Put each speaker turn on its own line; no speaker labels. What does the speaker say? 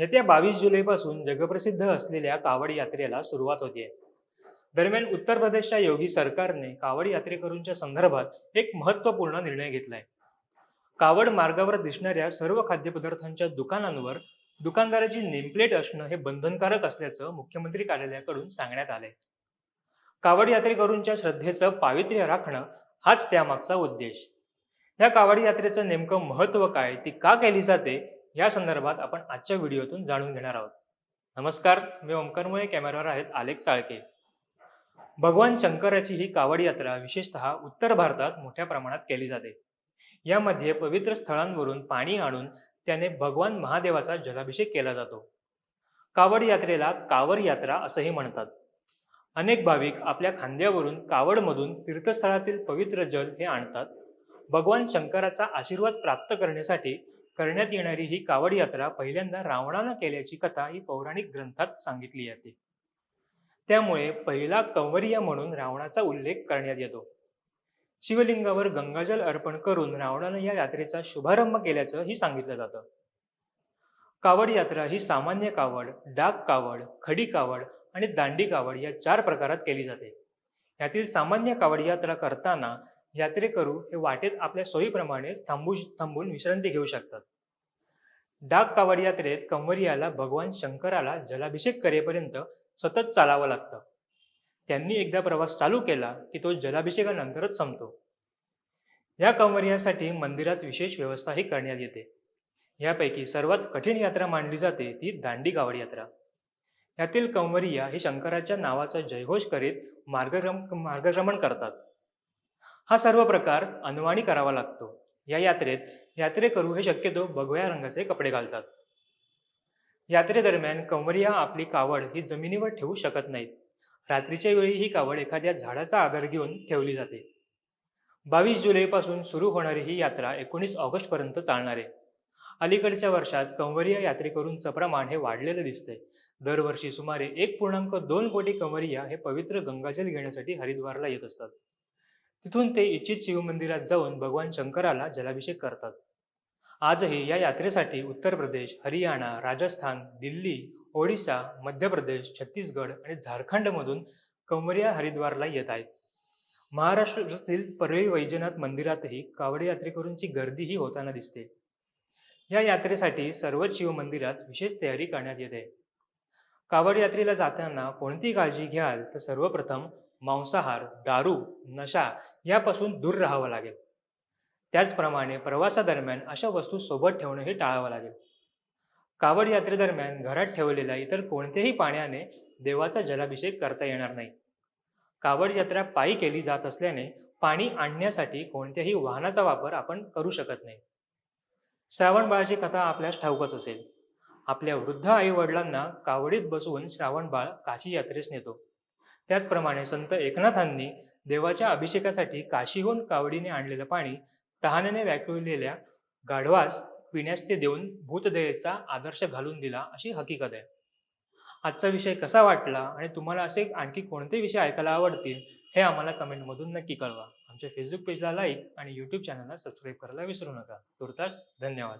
येत्या बावीस जुलैपासून जगप्रसिद्ध असलेल्या कावड यात्रेला सुरुवात होते दरम्यान उत्तर प्रदेशच्या योगी सरकारने कावड यात्रेकरूंच्या संदर्भात एक महत्त्वपूर्ण निर्णय घेतलाय. कावड मार्गावर दिसणाऱ्या सर्व खाद्यपदार्थांच्या दुकानांवर दुकानदाराची नेमप्लेट असणं हे बंधनकारक असल्याचं मुख्यमंत्री कार्यालयाकडून सांगण्यात आलंय. कावड यात्रेकरूंच्या श्रद्धेचं पावित्र्य राखणं हाच त्यामागचा उद्देश. या कावड यात्रेचं नेमकं महत्त्व काय ती का केली जाते या संदर्भात आपण आजच्या व्हिडिओतून जाणून घेणार आहोत. नमस्कार मी ओंकारमुळे कॅमेरावर आहेत आलेख चाळके भगवान शंकराची ही कावड यात्रा विशेषतः उत्तर भारतात मोठ्या प्रमाणात केली जाते. यामध्ये पवित्र स्थळांवरून पाणी आणून त्याने भगवान महादेवाचा जलाभिषेक केला जातो. कावड यात्रेला कावर यात्रा असंही म्हणतात. अनेक भाविक आपल्या खांद्यावरून कावडमधून तीर्थस्थळातील पवित्र जल हे आणतात. भगवान शंकराचा आशीर्वाद प्राप्त करण्यासाठी करण्यात येणारी ही कावड यात्रा पहिल्यांदा रावणानं केल्याची कथा ही पौराणिक ग्रंथात सांगितली जाते. त्यामुळे पहिला कंवरिया म्हणून रावणाचा उल्लेख करण्यात येतो. शिवलिंगावर गंगाजल अर्पण करून रावणानं या यात्रेचा शुभारंभ केल्याचंही सांगितलं जातं. कावड यात्रा ही सामान्य कावड डाक कावड खडी कावड आणि दांडी कावड या चार प्रकारात केली जाते. यातील सामान्य कावड यात्रा करताना यात्रेकरू हे वाटेत आपल्या सोयीप्रमाणे थांबू थांबून विश्रांती घेऊ शकतात. डाक कावड यात्रेत कंवरियाला भगवान शंकराला जलाभिषेक करेपर्यंत सतत चालावं लागतं. त्यांनी एकदा प्रवास चालू केला की तो जलाभिषेकानंतरच संपतो. या कंवरियासाठी मंदिरात विशेष व्यवस्थाही करण्यात येते. यापैकी सर्वात कठीण यात्रा मानली जाते ती दांडी कावड यात्रा. यातील कंवरिया हे शंकराच्या नावाचा जयघोष करीत मार्गक्रम मार्गक्रमण करतात. हा सर्व प्रकार अनवाणी करावा लागतो. या यात्रेत यात्रेकरू हे शक्यतो भगव्या रंगाचे कपडे घालतात. यात्रेदरम्यान कंवरिया आपली कावड ही जमिनीवर ठेवू शकत नाहीत. रात्रीच्या वेळी ही कावड एखाद्या झाडाचा आधार घेऊन ठेवली जाते. बावीस जुलैपासून सुरू होणारी ही यात्रा एकोणीस ऑगस्टपर्यंत चालणार आहे. अलीकडच्या वर्षात कंवरिया यात्रेकरूंचं प्रमाण हे वाढलेलं दिसतंय. दरवर्षी सुमारे एक पूर्णांक दोन कोटी कंवरिया हे पवित्र गंगाजल घेण्यासाठी हरिद्वारला येत असतात. तिथून ते इच्छित शिवमंदिरात जाऊन भगवान शंकराला जलाभिषेक करतात. आजही या यात्रेसाठी उत्तर प्रदेश हरियाणा राजस्थान दिल्ली ओडिशा मध्य प्रदेश छत्तीसगड आणि झारखंडमधून कंवरिया हरिद्वारला येत आहेत. महाराष्ट्रातील परळी वैजनाथ मंदिरातही कावड यात्रेकरूंची गर्दीही होताना दिसते. या यात्रेसाठी सर्वच शिवमंदिरात विशेष तयारी करण्यात येते. कावड यात्रेला जाताना कोणती काळजी घ्याल तर सर्वप्रथम मांसाहार दारू नशा यापासून दूर राहावं लागेल. त्याचप्रमाणे प्रवासादरम्यान अशा वस्तू सोबत ठेवणंही टाळावं लागेल. कावड यात्रेदरम्यान घरात ठेवलेल्या इतर कोणत्याही पाण्याने देवाचा जलाभिषेक करता येणार नाही. कावड यात्रा पायी केली जात असल्याने पाणी आणण्यासाठी कोणत्याही वाहनाचा वापर आपण करू शकत नाही. श्रावण बाळाची कथा आपल्यास ठाऊकच असेल. आपल्या वृद्ध आई वडिलांना कावडीत बसवून श्रावण बाळ काशी यात्रेस नेतो. त्याचप्रमाणे संत एकनाथांनी देवाच्या अभिषेकासाठी काशीहून कावडीने आणलेलं पाणी तहानेने व्याकुळलेल्या गाढवास पिण्यास ते देऊन भूतदयेचा आदर्श घालून दिला अशी हकीकत आहे. आजचा विषय कसा वाटला आणि तुम्हाला असे आणखी कोणते विषय ऐकायला आवडतील हे आम्हाला कमेंटमधून नक्की कळवा. आमच्या फेसबुक पेजला लाईक आणि यूट्यूब चॅनलला सबस्क्राईब करायला विसरू नका. तुर्तास धन्यवाद.